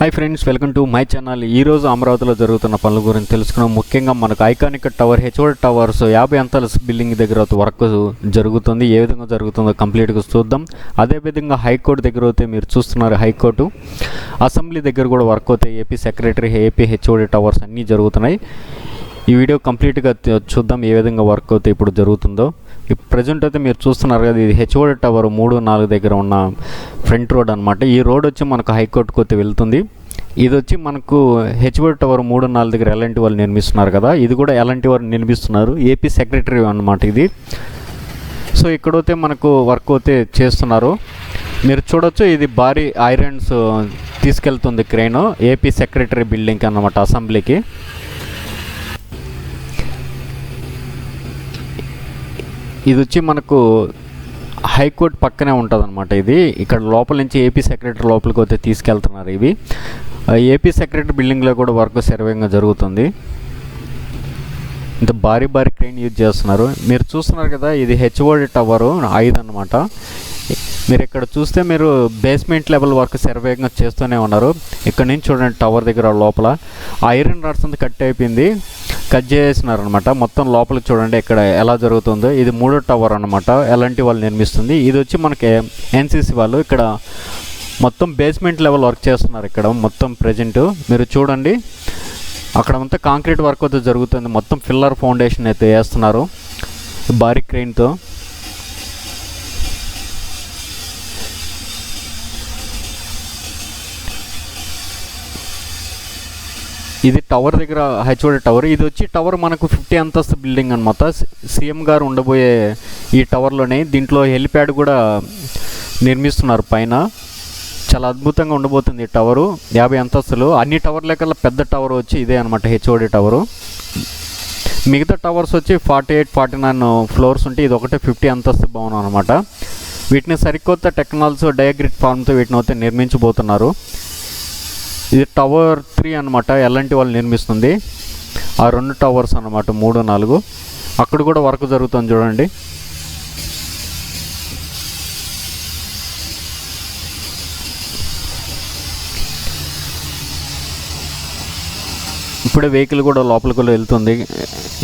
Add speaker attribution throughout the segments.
Speaker 1: Hi friends welcome to my channel. ఈ రోజు అమరావతిలో జరుగుతున్న పనుల గురించి తెలుసుకున్నాం. ముఖ్యంగా మనకు ఐకానిక్ టవర్ హెచ్ఓడి టవర్స్ యాభై అంతాల బిల్డింగ్ దగ్గర వర్క్ జరుగుతుంది. ఏ విధంగా జరుగుతుందో కంప్లీట్గా చూద్దాం. అదేవిధంగా హైకోర్టు దగ్గర అయితే మీరు చూస్తున్నారు హైకోర్టు. అసెంబ్లీ దగ్గర కూడా వర్క్ అవుతాయి. AP secretary AP HOD towers అన్నీ జరుగుతున్నాయి. ఈ వీడియో కంప్లీట్గా చూద్దాం ఏ విధంగా వర్క్ అయితే ఇప్పుడు జరుగుతుందో. ప్రజెంట్ అయితే మీరు చూస్తున్నారు కదా ఇది హెచ్ఓడి టవర్ మూడు నాలుగు దగ్గర ఉన్న ఫ్రంట్ రోడ్ అనమాట ఈ రోడ్ వచ్చి మనకు హైకోర్టుకు అయితే వెళ్తుంది. ఇది వచ్చి మనకు హెచ్ఓడి టవర్ మూడు నాలుగు దగ్గర ఎలాంటి వాళ్ళు నిర్మిస్తున్నారు కదా ఇది కూడా ఎలాంటి వారు నిర్మిస్తున్నారు ఏపీ సెక్రటరీ అన్నమాట ఇది. సో ఇక్కడైతే మనకు వర్క్ అయితే చేస్తున్నారు. మీరు చూడొచ్చు ఇది భారీ ఐరన్స్ తీసుకెళ్తుంది క్రెయిన్ ఏపీ సెక్రటరీ బిల్డింగ్కి అన్నమాట అసెంబ్లీకి. ఇది వచ్చి మనకు హైకోర్టు పక్కనే ఉంటుంది అనమాట ఇది. ఇక్కడ లోపల నుంచి ఏపీ సెక్రటరీ లోపలికి అయితే తీసుకెళ్తున్నారు ఇవి. ఏపీ సెక్రటరీ బిల్డింగ్లో కూడా వర్క్ సర్వేగా జరుగుతుంది. ఇంత భారీ భారీ క్రెయిన్ యూజ్ చేస్తున్నారు. మీరు చూస్తున్నారు కదా ఇది హెచ్ఓడి టవర్ ఐదు అనమాట మీరు ఇక్కడ చూస్తే మీరు బేస్మెంట్ లెవెల్ వర్క్ సర్వేగా చేస్తూనే ఉన్నారు. ఇక్కడ నుంచి చూడండి టవర్ దగ్గర లోపల. ఐరన్ రాడ్స్ అంతా కట్ అయిపోయింది. కట్ చేసినారు అనమాట మొత్తం లోపలికి చూడండి ఇక్కడ ఎలా జరుగుతుందో. ఇది మూడో టవర్ అనమాట ఎలాంటి వాళ్ళు నిర్మిస్తుంది. ఇది వచ్చి మనకి ఎన్సీసీ వాళ్ళు ఇక్కడ మొత్తం బేస్మెంట్ లెవెల్ వర్క్ చేస్తున్నారు ఇక్కడ మొత్తం ప్రజెంట్ మీరు చూడండి. అక్కడ అంతా కాంక్రీట్ వర్క్ అయితే జరుగుతుంది. మొత్తం ఫిల్లర్ ఫౌండేషన్ అయితే వేస్తున్నారు. భారీ క్రెయిన్తో ఇది టవర్ దగ్గర హెచ్ఓడి టవర్. ఇది వచ్చి టవర్ మనకు ఫిఫ్టీ అంతస్తు బిల్డింగ్ అనమాట సీఎం గారు ఉండబోయే ఈ టవర్లోనే దీంట్లో హెలిప్యాడ్ కూడా నిర్మిస్తున్నారు పైన. చాలా అద్భుతంగా ఉండబోతుంది ఈ టవరు యాభై అంతస్తులు. అన్ని టవర్ల కల్లా పెద్ద టవర్ వచ్చి ఇదే అనమాట హెచ్ఓడి టవరు. మిగతా టవర్స్ వచ్చి forty eight forty nine floors ఉంటే ఇది ఒకటే ఫిఫ్టీ అంతస్తు భవనం అనమాట వీటిని సరికొత్త టెక్నాలజీ డయాగ్రిడ్ ఫార్మ్తో వీటిని అయితే నిర్మించబోతున్నారు. ఇది టవర్ త్రీ అనమాట ఎలాంటి వాళ్ళు నిర్మిస్తుంది. ఆ రెండు టవర్స్ అన్నమాట మూడు నాలుగు. అక్కడ కూడా వర్క్ జరుగుతుంది చూడండి. ఇప్పుడే వెహికల్ కూడా లోపలికి వెళ్తుంది.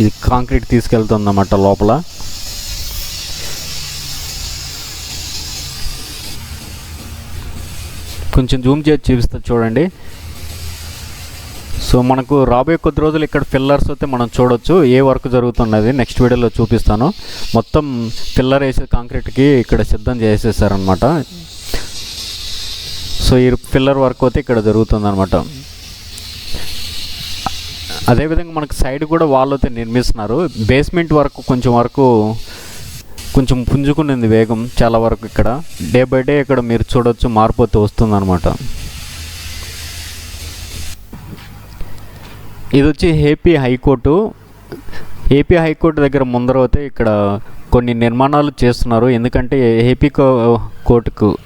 Speaker 1: ఇది కాంక్రీట్ తీసుకెళ్తుంది అన్నమాట లోపల. కొంచెం జూమ్ చేసి చూపిస్తా చూడండి. సో మనకు రాబోయే కొద్ది రోజులు ఇక్కడ ఫిల్లర్స్ అయితే మనం చూడొచ్చు. ఏ వర్క్ జరుగుతున్నది నెక్స్ట్ వీడియోలో చూపిస్తాను. మొత్తం ఫిల్లర్ వేసే కాంక్రీట్కి ఇక్కడ సిద్ధం చేసేసారనమాట సో ఈ ఫిల్లర్ వర్క్ అయితే ఇక్కడ జరుగుతుంది అనమాట అదేవిధంగా మనకు సైడ్ కూడా వాళ్ళు అయితే నిర్మిస్తున్నారు. బేస్మెంట్ వరకు కొంచెం వరకు కొంచెం పుంజుకునింది వేగం చాలా వరకు ఇక్కడ. డే బై డే ఇక్కడ మీరు చూడొచ్చు మార్పు వస్తుందన్నమాట. ఇది వచ్చి ఏపీ హైకోర్టు. ఏపీ హైకోర్టు దగ్గర ముందర అయితే ఇక్కడ కొన్ని నిర్మాణాలు చేస్తున్నారు. ఎందుకంటే ఏపీ కో- కోర్టుకు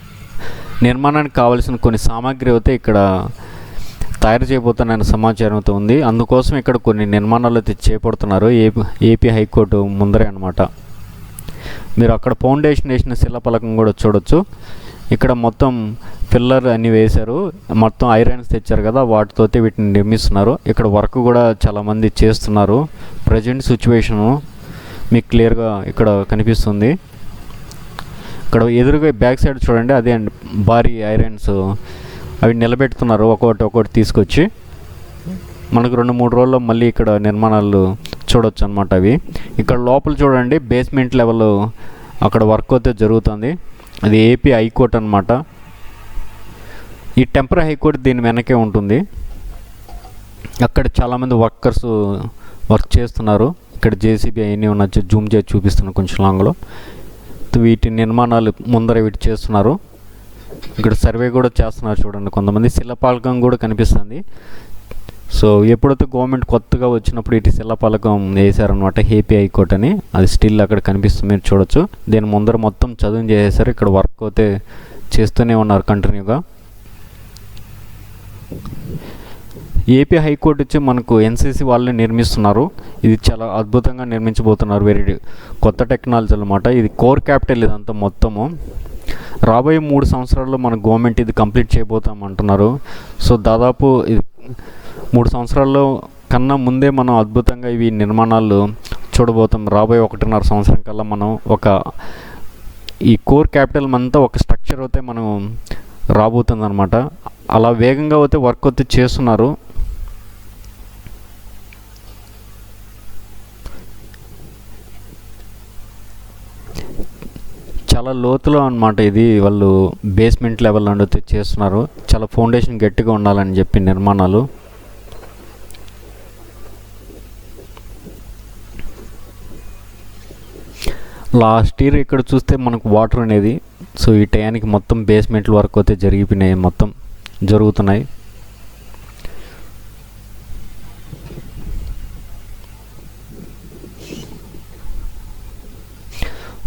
Speaker 1: నిర్మాణానికి కావలసిన కొన్ని సామాగ్రి అయితే ఇక్కడ తయారు చేయబోతున్న సమాచారం అయితే ఉంది. అందుకోసం ఇక్కడ కొన్ని నిర్మాణాలు అయితే చేపడుతున్నారు. ఏపీ ఏపీ హైకోర్టు ముందరే అనమాట మీరు అక్కడ ఫౌండేషన్ వేసిన శిలపలకం కూడా చూడొచ్చు. ఇక్కడ మొత్తం పిల్లర్ అన్ని వేశారు. మొత్తం ఐరన్స్ తెచ్చారు కదా వాటితో వీటిని నిర్మిస్తున్నారు. ఇక్కడ వర్క్ కూడా చాలామంది చేస్తున్నారు. ప్రజెంట్ సిచ్యువేషను మీకు క్లియర్గా ఇక్కడ కనిపిస్తుంది. ఇక్కడ ఎదురుగా బ్యాక్ సైడ్ చూడండి అదే అండి భారీ ఐరన్స్. అవి నిలబెడుతున్నారు ఒక్కొక్కటి ఒక్కొక్కటి తీసుకొచ్చి. మనకు రెండు మూడు రోజుల్లో మళ్ళీ ఇక్కడ నిర్మాణాలు చూడొచ్చు అనమాట అవి. ఇక్కడ లోపల చూడండి బేస్మెంట్ లెవెల్ అక్కడ వర్క్ అయితే జరుగుతుంది. అది ఏపీ హైకోర్టు అనమాట ఈ టెంపరీ హైకోర్టు దీని వెనకే ఉంటుంది. అక్కడ చాలామంది వర్కర్స్ వర్క్ చేస్తున్నారు. ఇక్కడ జేసీబీ అవన్నీ ఉన్నాయి. జూమ్ చేసి చూపిస్తున్నాను కొంచెం లాంగ్లో వీటి నిర్మాణాలు ముందర వీటి చేస్తున్నారు. ఇక్కడ సర్వే కూడా చేస్తున్నారు చూడండి. కొంతమంది శిల్పాలకం కూడా కనిపిస్తుంది. సో ఎప్పుడైతే గవర్నమెంట్ కొత్తగా వచ్చినప్పుడు ఇటు శిలాపలకం వేసారనమాట ఏపీ హైకోర్ట్ అని అది స్టిల్ అక్కడ కనిపిస్తుంది మీరు చూడొచ్చు. దీని ముందర మొత్తం చదువు చేసేసారు ఇక్కడ వర్క్ అయితే చేస్తూనే ఉన్నారు కంటిన్యూగా ఏపీ హైకోర్టు వచ్చి మనకు ఎన్సీసీ వాళ్ళే నిర్మిస్తున్నారు. ఇది చాలా అద్భుతంగా నిర్మించబోతున్నారు. వెరీ కొత్త టెక్నాలజీ అనమాట ఇది కోర్ క్యాపిటల్ ఇదంతా మొత్తము. రాబోయే మూడు సంవత్సరాల్లో మన గవర్నమెంట్ ఇది కంప్లీట్ చేయబోతాం అంటున్నారు సో దాదాపు ఇది మూడు సంవత్సరాల్లో కన్నా ముందే మనం అద్భుతంగా ఇవి నిర్మాణాలు చూడబోతాం. రాబోయే ఒకటిన్నర సంవత్సరం కల్లా మనం ఒక ఈ కోర్ క్యాపిటల్ అంతా ఒక స్ట్రక్చర్ అయితే మనం రాబోతుందన్నమాట. అలా వేగంగా అయితే వర్క్ అయితే చేస్తున్నారు. చాలా లోతులో అనమాట ఇది. వాళ్ళు బేస్మెంట్ లెవెల్ నుండి చేస్తున్నారు. చాలా ఫౌండేషన్ గట్టిగా ఉండాలని చెప్పి నిర్మాణాలు. లాస్ట్ ఇయర్ ఇక్కడ చూస్తే మనకు వాటర్ అనేది సో ఈ టయానికి మొత్తం బేస్మెంట్ వర్క్ అయితే జరిగిపోయినాయి మొత్తం జరుగుతున్నాయి.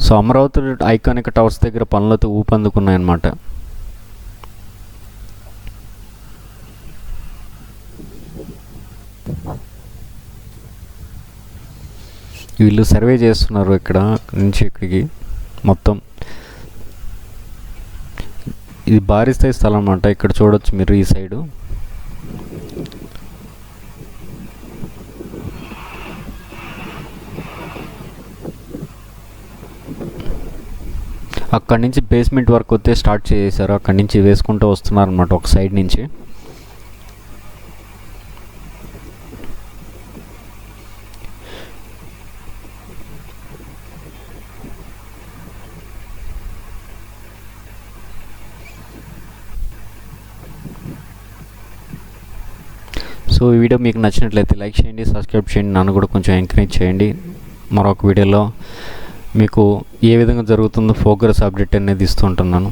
Speaker 1: సో అమరావతి ఐకానిక్ టవర్స్ దగ్గర పనులతో ఊపందుకున్నాయన్నమాట. వీళ్ళు సర్వే చేస్తున్నారు ఇక్కడ నుంచి ఇక్కడికి. మొత్తం ఇది భారీ స్థాయి స్థలం అనమాట ఇక్కడ చూడొచ్చు మీరు ఈ సైడు. అక్కడి నుంచి బేస్మెంట్ వర్క్ వస్తే స్టార్ట్ చేశారు. అక్కడి నుంచి వేసుకుంటూ వస్తున్నారు అనమాట ఒక సైడ్ నుంచి. సో ఈ వీడియో మీకు నచ్చినట్లయితే లైక్ చేయండి సబ్స్క్రైబ్ చేయండి నన్ను కూడా కొంచెం ఎంకరేజ్ చేయండి. మరొక వీడియోలో మీకు ఏ విధంగా జరుగుతుందో ఫోకస్ అప్డేట్ అనేది ఇస్తుంటున్నాను